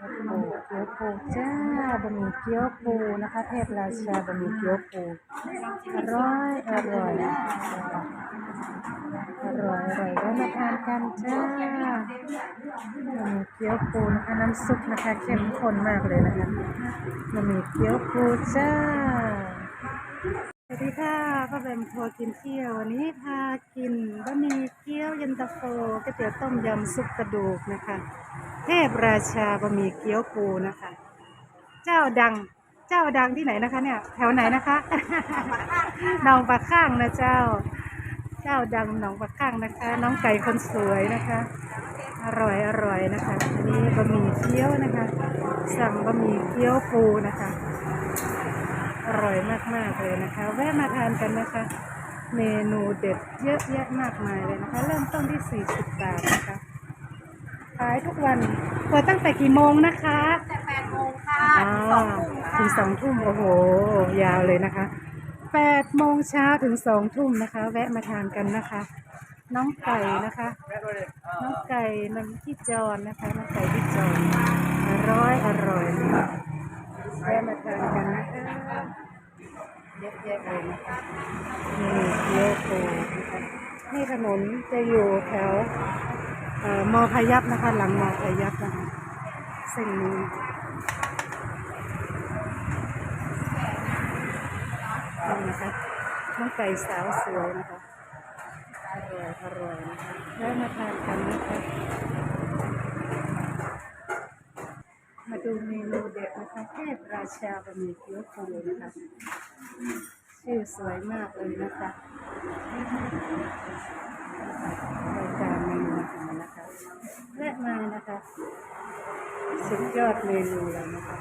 ปูเกี๊ยวปูจ้าบะหมี่เกี๊ยวปูนะคะ เทพราชาบะหมี่เกี๊ยวปูอร่อยอร่อยอร่อยอร่อยก็มาทานกันจ้าบะหมี่เกี๊ยวปูนะคะน้ำซุปนะคะเข้มข้นมากเลยนะคะบะหมี่เกี๊ยวปูจ้าสวัสดีค่ะป้าแบมทัวร์กินเที่ยววันนี้พากินบะหมี่เกี๊ยวเย็นตาโฟก๋วยเตี๋ยวต้มยำซุปกระดูกนะคะ เทพราชาบะหมี่เกี๊ยวปูนะคะ เจ้าดังเจ้าดังที่ไหนนะคะเนี่ย แถวไหนนะคะหนองปลาข้างนะเจ้า เจ้าดังหนองปลาข้างนะคะ น้องไก่คนสวยนะคะ อร่อยอร่อยนะคะอันนี้บะหมี่เกี๊ยวนะคะ สั่งบะหมี่เกี๊ยวปูนะคะ อร่อยมากๆเลยนะคะ แวะมาทานกันนะคะ เมนูเด็ดเยอะแยะมากมายเลยนะคะ เริ่มต้นที่ 40 บาทนะคะ ขายทุกวัน เปิดตั้งแต่กี่โมงนะคะแต่แปดโมงค่ะอ่าถึงสองทุ่มค่ะถึงสองทุ่มโอ้โห ยาวเลยนะคะแปดโมงเช้าถึงสองทุ่มนะคะ แวะมาทานกันนะคะ น้องไก่นะคะ น้องไก่น้ำที่จอนนะคะ น้องไก่ที่จอนอร่อยอร่อยนะคะแวะมาทานกันนะคะเยอะแยะเลยนะคะนี่เกี๊ยวปูนะคะนี่ถนนจะอยู่แถวเอ่อ มอพยับนะคะ หลังมอพยับนะคะเส้นนี้นี่นะคะน้องไก่สาวสวยนะคะอร่อยอร่อยนะคะแล้วมาทานกันนะคะ มาดูเมนูเด็ดนะคะเทพราชาบะหมี่เกี๊ยวปูนะคะชื่อสวยมากเลยนะคะ รายการเมนูอาหารนะคะแวะมานะคะ สุดยอดเมนูเลยนะคะ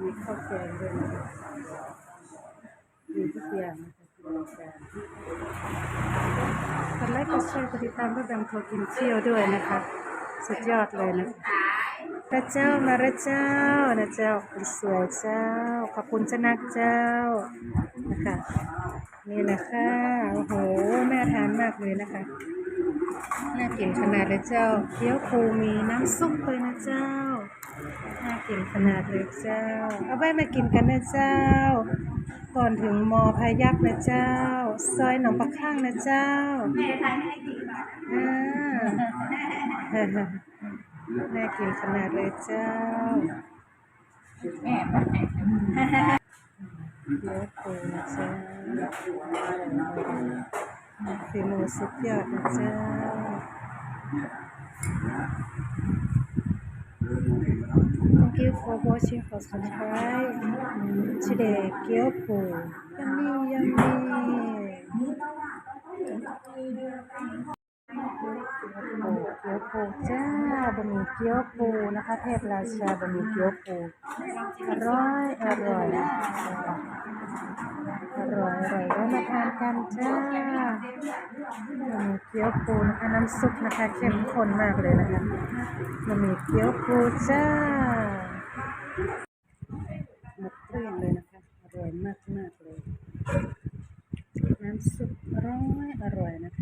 มีข้าวแกงด้วยนะคะมีทุกอย่างนะคะที่รายการกดไลค์กดแชร์กดติดตามเพื่อแบงโทรกินเที่ยวด้วยนะคะ สุดยอดเลยนะคะพระเจ้ามาระเจ้านะเจ้าคนสวยเจ้า ขอบคุณเจ้านักเจ้า นะคะนี่นะคะโอ้โหน่าทานมากเลยนะคะ น่ากินขนาดเลยเจ้าเกี๊ยวปูมีน้ำซุปเลยนะเจ้า น่ากินขนาดเลยเจ้า เอาไว้มากินกันนะเจ้า ก่อนถึงมอพายัพนะเจ้า ซอยหนองปลาข้างนะเจ้าแม่ทานให้ดีค่ะอ่าน่ากินขนาดเลยเจ้า ฝีมือสุดยอดนะเจ้า Thank you for watching for subscribe today เกี๊ยวปู yummy yummy เกี๊ยว ปูจ้าบะหมี่เกี๊ยวปูนะคะ เทพราชาบะหมี่เกี๊ยวปูอร่อยอร่อยอร่อยอร่อยก็มาทานกันจ้าบะหมี่เกี๊ยวปูนะคะน้ำซุปนะคะเข้มข้นมากเลยนะคะบะหมี่เกี๊ยวปูจ้าหมดเกลี้ยงเลยนะคะอร่อยมากมากเลยน้ำซุปอร่อยอร่อยนะคะ